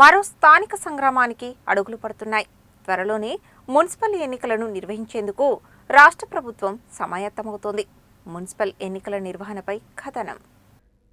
మరో స్థానిక సంగ్రామానికి అడుగులు పడుతున్నాయి. త్వరలోనే మున్సిపల్ ఎన్నికలను నిర్వహించేందుకు రాష్ట్ర ప్రభుత్వం సమాయత్తమవుతోంది. మున్సిపల్ ఎన్నికల నిర్వహణపై కథనం.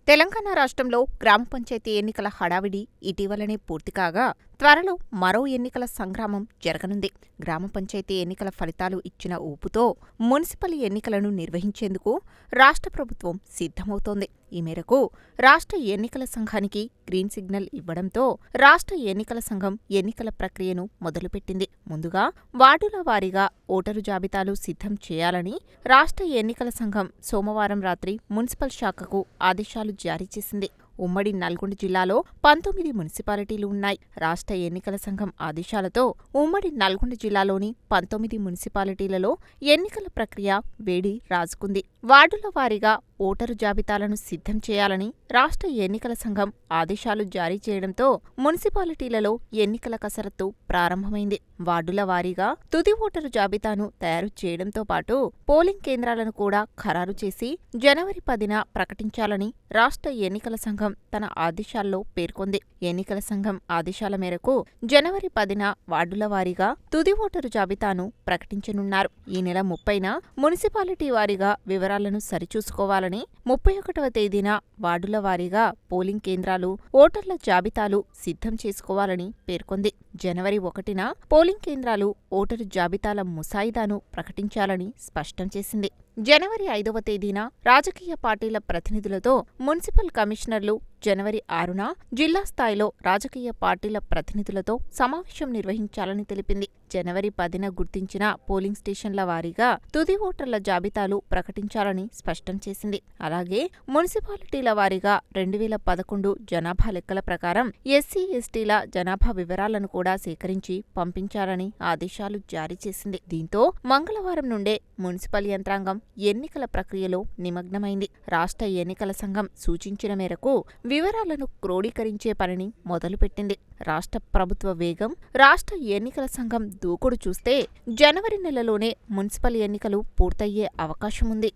తెలంగాణ రాష్ట్రంలో గ్రామ పంచాయతీ ఎన్నికల హడావిడి ఇటీవలనే పూర్తి కాగా త్వరలో మరో ఎన్నికల సంగ్రామం జరగనుంది. గ్రామ పంచాయతీ ఎన్నికల ఫలితాలు ఇచ్చిన ఊపుతో మున్సిపల్ ఎన్నికలను నిర్వహించేందుకు రాష్ట్ర ప్రభుత్వం సిద్ధమవుతోంది. ఈ మేరకు రాష్ట్ర ఎన్నికల సంఘానికి గ్రీన్ సిగ్నల్ ఇవ్వడంతో రాష్ట్ర ఎన్నికల సంఘం ఎన్నికల ప్రక్రియను మొదలుపెట్టింది. ముందుగా వార్డుల వారీగా ఓటరు జాబితాలు సిద్ధం చేయాలని రాష్ట్ర ఎన్నికల సంఘం సోమవారం రాత్రి మున్సిపల్ శాఖకు ఆదేశాలు జారీ చేసింది. ఉమ్మడి నల్గొండ జిల్లాలో పంతొమ్మిది మున్సిపాలిటీలు ఉన్నాయి. రాష్ట్ర ఎన్నికల సంఘం ఆదేశాలతో ఉమ్మడి నల్గొండ జిల్లాలోని పంతొమ్మిది మున్సిపాలిటీలలో ఎన్నికల ప్రక్రియ వేడి రాజుకుంది. వార్డుల వారీగా ఓటరు జాబితాలను సిద్ధం చేయాలని రాష్ట్ర ఎన్నికల సంఘం ఆదేశాలు జారీ చేయడంతో మున్సిపాలిటీలలో ఎన్నికల కసరత్తు ప్రారంభమైంది. వార్డుల వారీగా తుది ఓటరు జాబితాను తయారు చేయడంతో పాటు పోలింగ్ కేంద్రాలను కూడా ఖరారు చేసి జనవరి పదిన ప్రకటించాలని రాష్ట్ర ఎన్నికల సంఘం తన ఆదేశాల్లో పేర్కొంది. ఎన్నికల సంఘం ఆదేశాల మేరకు జనవరి పదిన వార్డుల వారీగా తుది ఓటరు జాబితాను ప్రకటించనున్నారు. ఈ నెల ముప్పైన మున్సిపాలిటీ వారీగా వివరాలను సరిచూసుకోవాలని ముప్పై ఒకటవ తేదీన వార్డుల వారీగా పోలింగ్ కేంద్రాలు ఓటర్ల జాబితాలు సిద్ధం చేసుకోవాలని పేర్కొంది. జనవరి ఒకటిన పోలింగ్ కేంద్రాలు ఓటరు జాబితాల ముసాయిదాను ప్రకటించాలని స్పష్టం చేసింది. జనవరి ఐదవ తేదీన రాజకీయ పార్టీల ప్రతినిధులతో మున్సిపల్ కమిషనర్లు జనవరి ఆరున జిల్లా స్థాయిలో రాజకీయ పార్టీల ప్రతినిధులతో సమావేశం నిర్వహించాలని తెలిపింది. జనవరి పదిన గుర్తించిన పోలింగ్ స్టేషన్ల వారీగా తుది ఓటర్ల జాబితాలు ప్రకటించాలని స్పష్టం చేసింది. అలాగే మున్సిపాలిటీల వారీగా రెండు వేల పదకొండు జనాభా లెక్కల ప్రకారం ఎస్సీ ఎస్టీల జనాభా వివరాలను కూడా సేకరించి పంపించాలని ఆదేశాలు జారీ చేసింది. దీంతో మంగళవారం నుండే మున్సిపల్ యంత్రాంగం ఎన్నికల ప్రక్రియలో నిమగ్నమైంది. రాష్ట్ర ఎన్నికల సంఘం సూచించిన మేరకు వివరాలను క్రోడీకరించే పనిని మొదలుపెట్టింది. రాష్ట్ర ప్రభుత్వ వేగం రాష్ట్ర ఎన్నికల సంఘం దూకుడు చూస్తే జనవరి నెలలోనే మున్సిపల్ ఎన్నికలు పూర్తయ్యే అవకాశం ఉంది